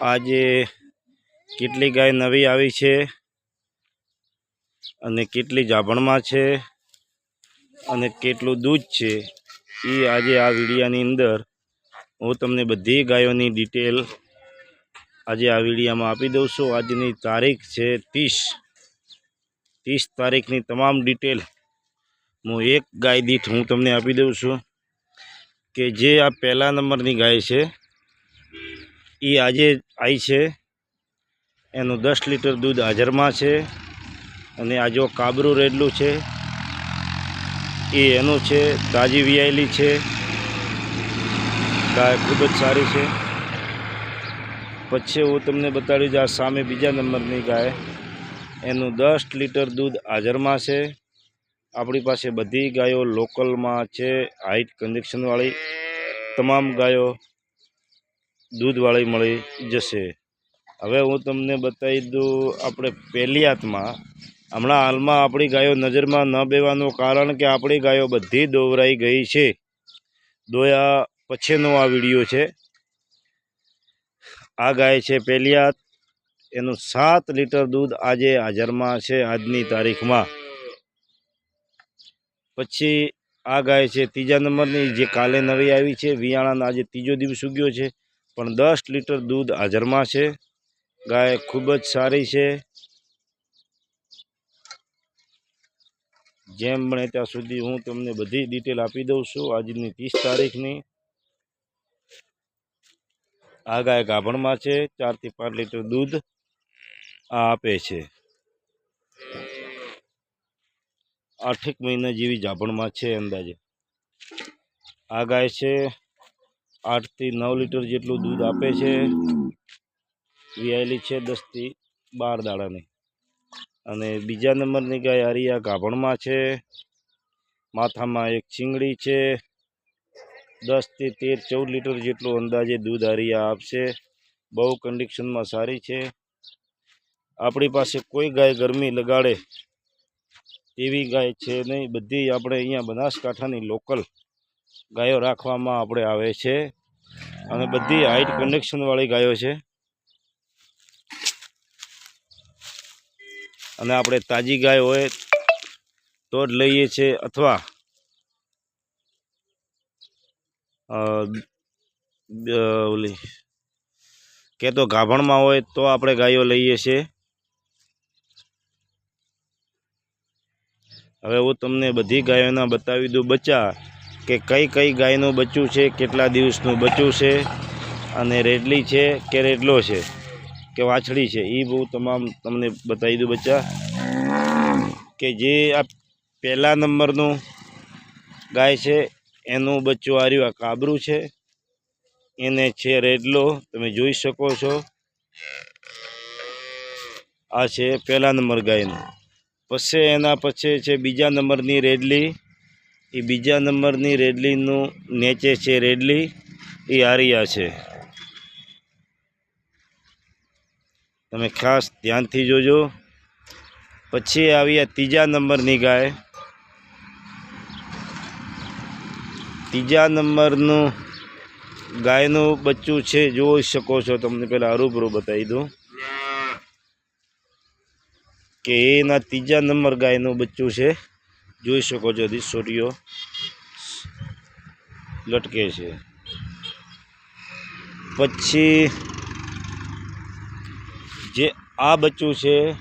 આજે કેટલી ગાય નવી આવી છે અને કેટલી જાભણમાં છે અને કેટલું દૂધ છે એ આજે આ વિડીયાની અંદર હું તમને બધી ગાયોની ડિટેલ આજે આ વિડીયામાં આપી દઉં છું. આજની તારીખ છે ત્રીસ. ત્રીસ તારીખની તમામ ડિટેલ હું એક ગાય દીઠ હું તમને આપી દઉં છું કે જે આ પહેલા નંબરની ગાય છે એ આજે આવી છે. એનું દસ લીટર દૂધ હાજરમાં છે. અને આ જો કાબરું રેડલું છે એ એનું છે, તાજી વિયાયેલી છે. ગાય ખૂબ જ સારી છે. પછી હું તમને બતાડી દઉં આ સામે બીજા નંબરની ગાય. એનું દસ લીટર દૂધ હાજરમાં છે. આપણી પાસે બધી ગાયો લોકલમાં છે, હાઈટ કન્ડિશનવાળી તમામ ગાયો દૂધવાળી મળી જશે. હવે હું તમને બતાવી દઉં આપણે પહેલિયાતમાં હમણાં હાલમાં આપણી ગાયો નજરમાં ન બેવાનું કારણ કે આપણી ગાયો બધી દોવરાઈ ગઈ છે. દોયા પછીનો આ વીડિયો છે. આ ગાય છે પહેલિયાત એનું સાત લીટર દૂધ આજે હાજરમાં છે આજની તારીખમાં. પછી આ ગાય છે, ત્રીજા નંબરની જે કાલે નવી આવી છે, વિયાણાનો આજે ત્રીજો દિવસ ઉગ્યો છે. પણ દસ લીટર દૂધ હાજરમાં છે. ગાય ખૂબ જ સારી છે. જેમ બને ત્યાં સુધી હું તમને બધી ડિટેલ આપી દઉં છું. આજની ત્રીસ તારીખની આ ગાય ગાભણમાં છે. ચારથી પાંચ લીટર દૂધ આ આપે છે. આઠેક મહિના જેવી જાભણમાં છે અંદાજે. આ ગાય છે આઠથી નવ લીટર જેટલું દૂધ આપે છે. વિયાયેલી છે દસથી બાર દાડાની. અને બીજા નંબરની ગાય આરિયા ગાભણમાં છે. માથામાં એક ચીંગડી છે. દસથી તેર, ચૌદ લીટર જેટલું અંદાજે દૂધ આરિયા આપશે. બહુ કન્ડિશનમાં સારી છે. આપણી પાસે કોઈ ગાય ગરમી લગાડે એવી ગાય છે નહીં. બધી આપણે અહીંયા બનાસકાંઠાની લોકલ ગાયો રાખવામાં આપણે આવે છે. અને બધી હાઈટ કનેક્શનવાળી ગાયો છે. અને આપણે તાજી ગાય હોય તો જ લઈએ છીએ અથવા ઓલી, કે તો ગાભણમાં હોય તો આપણે ગાયો લઈએ છીએ હવે હું તમને બધી ગાયોના બતાવી દઉં. બચ્ચા કે કઈ કઈ ગાયનું બચ્ચું છે, કેટલા દિવસનું બચ્ચું છે, અને રેડલી છે કે રેડલો છે, કે વાછડી છે એ બહુ તમામ તમને બતાવી દઉં બચ્ચા. કે જે આ પહેલા નંબરનું ગાય છે, એનું બચ્ચું આર્યું આ કાબરું છે, એને છે રેડલો, તમે જોઈ શકો છો. આ છે પહેલા નંબર ગાયનું. પછી એના પછી છે બીજા નંબરની રેડલી. એ બીજા નંબરની રેડલીનું નેચે છે રેડલી એ આરિયા છે. તમે ખાસ ધ્યાનથી જોજો. પછી આવી આ ત્રીજા નંબરની ગાય. ત્રીજા નંબરનું ગાયનું બચ્ચું છે, જોઈ શકો છો, તમને પહેલાં હરૂબરૂ બતાવી દઉં. કે એના ત્રીજા નંબર ગાયનું બચ્ચું છે. જોઈ શકો છો દિસોટીઓ લટકે છે. પછી જે આ બચ્ચું છે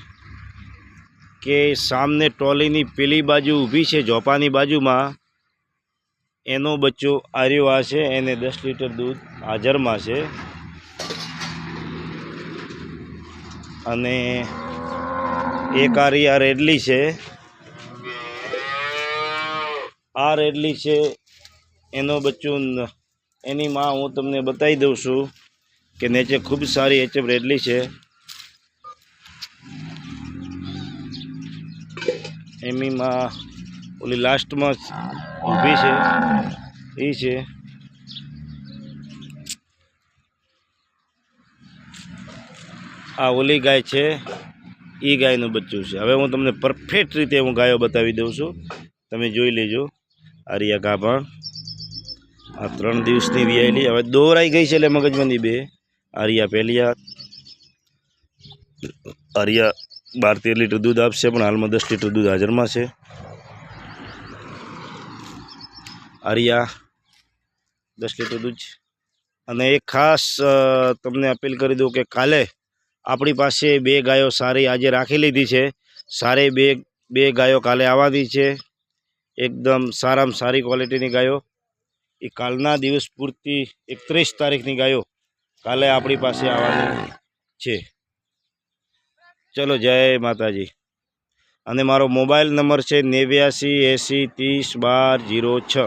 કે સામને ટ્રોલીની પેલી બાજુ ઊભી છે, ઝોપાની બાજુમાં, એનો બચ્ચો આર્યો આ છે, એને દસ લીટર દૂધ હાજરમાં છે. અને એક આરી રેડલી છે. આ રેડલી છે, એનો બચ્ચું એની માં હું તમને બતાવી દઉં છું કે નેચે ખૂબ સારી એચએફ રેડલી છે. એમની માં ઓલી લાસ્ટમાં ઊભી છે એ છે. આ ઓલી ગાય છે એ ગાયનું બચ્ચું છે. હવે હું તમને પરફેક્ટ રીતે હું ગાયો બતાવી દઉં છું. તમે જોઈ લેજો. આરિયા ગાભણ આ ત્રણ દિવસની વિયાયેલી હવે દોરાઈ ગઈ છે એટલે મગજબંધી બે. આર્યા પહેલિયા આર્યા બાર તેર લીટર દૂધ આપશે, પણ હાલમાં દસ લીટર દૂધ હાજરમાં છે. આર્યા દસ લીટર દૂધ અને એક ખાસ તમને અપીલ કરી દઉં કે કાલે આપણી પાસે બે ગાયો સારી આજે રાખી લીધી છે. સારી બે બે ગાયો કાલે આવવાની છે. એકદમ સારામાં સારી ક્વોલિટીની ગાયો. એ કાલના દિવસ પૂરતી એકત્રીસ તારીખની ગાયો કાલે આપણી પાસે આવવાની છે. ચલો, જય માતાજી. અને મારો મોબાઈલ નંબર છે નેવ્યાસી એંસી ત્રીસ બાર જીરો છ.